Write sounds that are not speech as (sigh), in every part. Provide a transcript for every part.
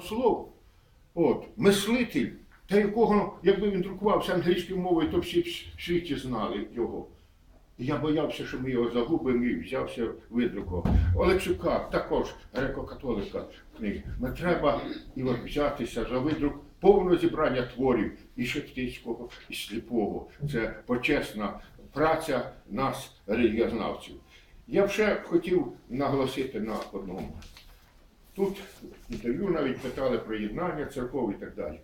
Слов, от, мислитель, та якого, якби він друкувався англійською мовою, то всі в світі знали його. Я боявся, що ми його загубимо і взявся видрукував. Олексюка також греко-католика книги. Не треба і от взятися за видрук повного зібрання творів і Шептицького, і Сліпого. Це почесна праця нас, релігіознавців. Я ще хотів наголосити на одному. Тут інтерв'ю навіть питали про єднання церков і так далі.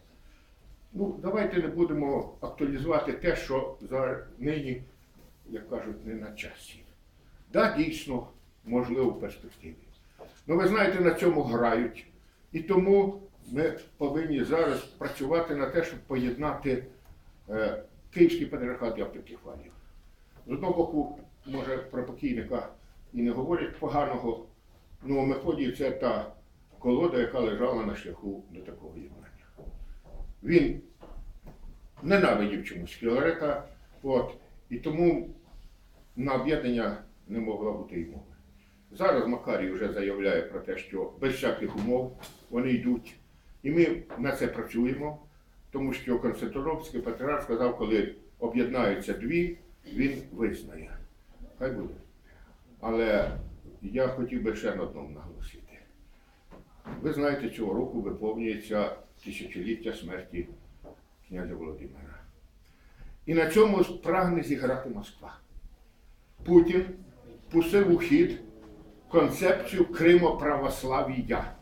Ну, давайте не будемо актуалізувати те, що зараз нині, як кажуть, не на часі. Да, дійсно, можливо, в перспективі. Ну, ви знаєте, на цьому грають. І тому ми повинні зараз працювати на те, щоб поєднати е, Київський патріархат і автокефалію. З одного боку, може, про покійника і не говорять поганого, ну, Мефодій це та колода, яка лежала на шляху до такого єднання. Він ненавидів чомусь Філарета, от, і тому на об'єднання не могла бути й мови. Зараз Макарій вже заявляє про те, що без всяких умов вони йдуть. І ми на це працюємо, тому що Константинопольський патріарх сказав, коли об'єднаються дві, він визнає. Хай буде. Але я хотів би ще на одному наголосити. Ви знаєте, цього року виповнюється тисячоліття смерті князя Володимира. І на цьому прагне зіграти Москва. Путін пустив у хід концепцію Кримоправослав'я.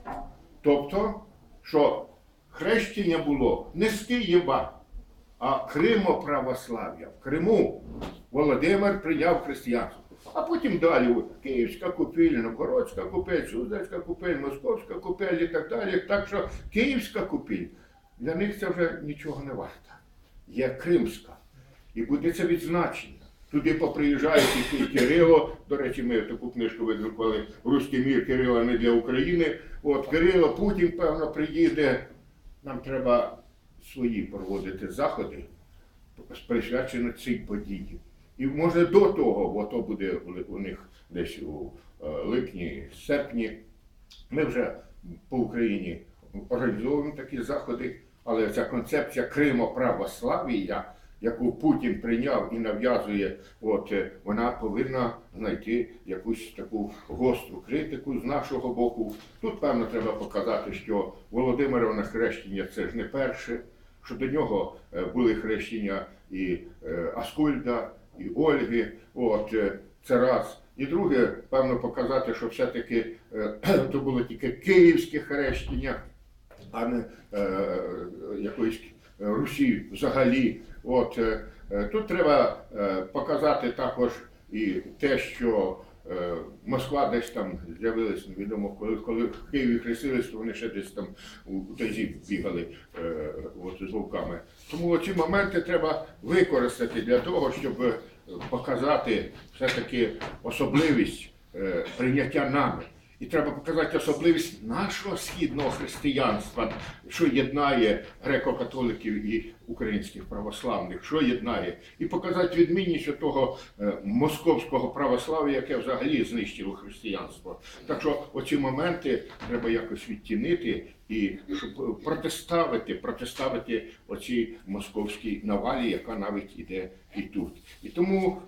Тобто, що хрещення було не з Києва, а Кримоправослав'я. В Криму Володимир прийняв християнство. А потім далі Київська купель, Новгородська купель, Суздальська купель, Московська купель і так далі. Так що Київська купель для них це вже нічого не варта. Є Кримська. І буде це відзначення. Туди поприїжджають і Кирило. До речі, ми таку книжку видрукували «Руський мір Кирила не для України. От Кирило, Путін, певно, приїде. Нам треба свої проводити заходи, присвячені цій події. І може до того, ото буде у- них десь у е, липні, серпні, ми вже по Україні організовуємо такі заходи, але ця концепція Кримоправослав'я, яку Путін прийняв і нав'язує, от е, вона повинна знайти якусь таку гостру критику з нашого боку. Тут, певно, треба показати, що Володимирове хрещення це ж не перше, що до нього е, були хрещення і Аскольда, і Ольги. От е, це раз. І друге, певно, показати, що все-таки е, (clears throat) то було тільки київське хрещення, а не е, якоїсь Русі взагалі. От е, тут треба показати також і те, що Москва десь там з'явилась, невідомо, коли, коли в Києві хрестились, то вони ще десь там у тазі бігали з вовками. Тому ці моменти треба використати для того, щоб е, показати все-таки особливість е, прийняття нами. І треба показати особливість нашого східного християнства, що єднає греко-католиків і українських православних, що єднає, і показати відмінність того е, московського православ'я, яке взагалі знищило християнство. Так що оці моменти треба якось відтінити і щоб протиставити, протиставити оцій московській навалі, яка навіть іде і тут. І тому